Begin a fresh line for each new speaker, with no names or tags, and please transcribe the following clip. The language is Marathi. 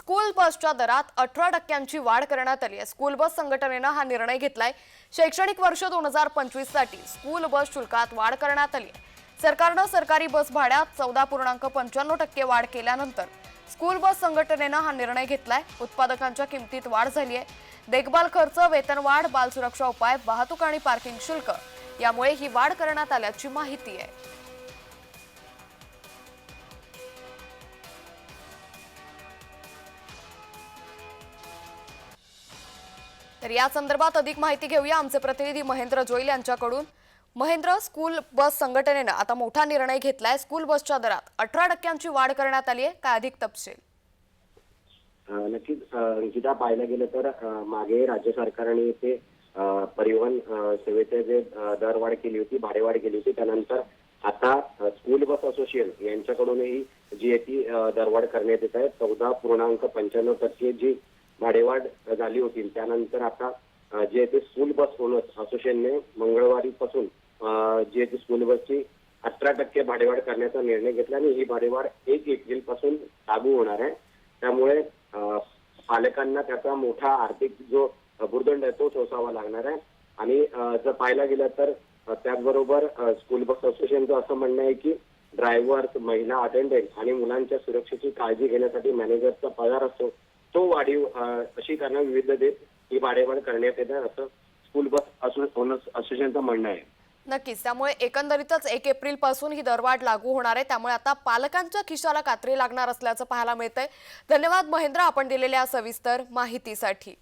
स्कूल बसच्या दरात अठरा टक्क्यांची वाढ करण्यात आली आहे. स्कूल बस संघटनेनं हा निर्णय घेतलाय. शैक्षणिक वर्ष दोन हजार पंचवीससाठी स्कूल बस शुल्कात वाढ करण्यात आली आहे. सरकारनं सरकारी बस भाड्यात चौदा पूर्णांक पंच्याण्णव टक्के वाढ केल्यानंतर स्कूल बस संघटनेनं हा निर्णय घेतलाय. उत्पादकांच्या किमतीत वाढ झाली आहे. देखभाल खर्च वेतनवाढ बालसुरक्षा उपाय वाहतूक आणि पार्किंग शुल्क यामुळे ही वाढ करण्यात आल्याची माहिती आहे. तर या संदर्भात अधिक माहिती घेऊया. आमचे प्रतिनिधी महेंद्र जोईल यांच्याकडून. महेंद्र स्कूल बस संघटनेनं आता मोठा निर्णय घेतलाय. स्कूल बसच्या दरात अठरा टक्क्यांची वाढ करण्यात आली आहे. काय अधिक तपशील?
नक्कीच. अ, पाहायला गेलं तर मागे राज्य सरकारने ते परिवहन सेवेचे जे दरवाढ केली होती भाडेवाढ केली होती त्यानंतर आता स्कूल बस असोसिएशन यांच्याकडूनही जी आहे ती दरवाढ करण्यात येत आहे. चौदा पूर्णांक पंच्याण्णव टक्के जी भाडेवाढ झाली होती. त्यानंतर आता जे ते स्कूल बस ओनर्स असोसिएशनने मंगळवारी पासून ते स्कूल बसची अठरा टक्के भाडेवाढ करण्याचा निर्णय घेतला आणि ही भाडेवाढ एक एप्रिलपासून लागू होणार आहे. त्यामुळे पालकांना त्याचा मोठा आर्थिक जो भूर्दंड आहे तो सोसावा लागणार आहे. आणि जर पाहायला गेलं तर त्याचबरोबर स्कूल बस असोसिएशनचं असं म्हणणं आहे की ड्रायव्हर महिला अटेंडंट आणि मुलांच्या सुरक्षेची काळजी घेण्यासाठी मॅनेजरचा पगार असतो. तो वाढीव अशी त्यांना विविध देत ही भाडेवाढ करण्यात येते असं स्कूल बस असोसिएशनचं म्हणणं आहे.
नक्कीच. त्यामुळे एकंदरीतच एक एप्रिलपासून ही दरवाढ लागू होणार आहे. त्यामुळे आता पालकांच्या खिशाला कात्री लागणार असल्याचं पाहायला मिळतंय. धन्यवाद महेंद्र आपण दिलेल्या सविस्तर माहितीसाठी.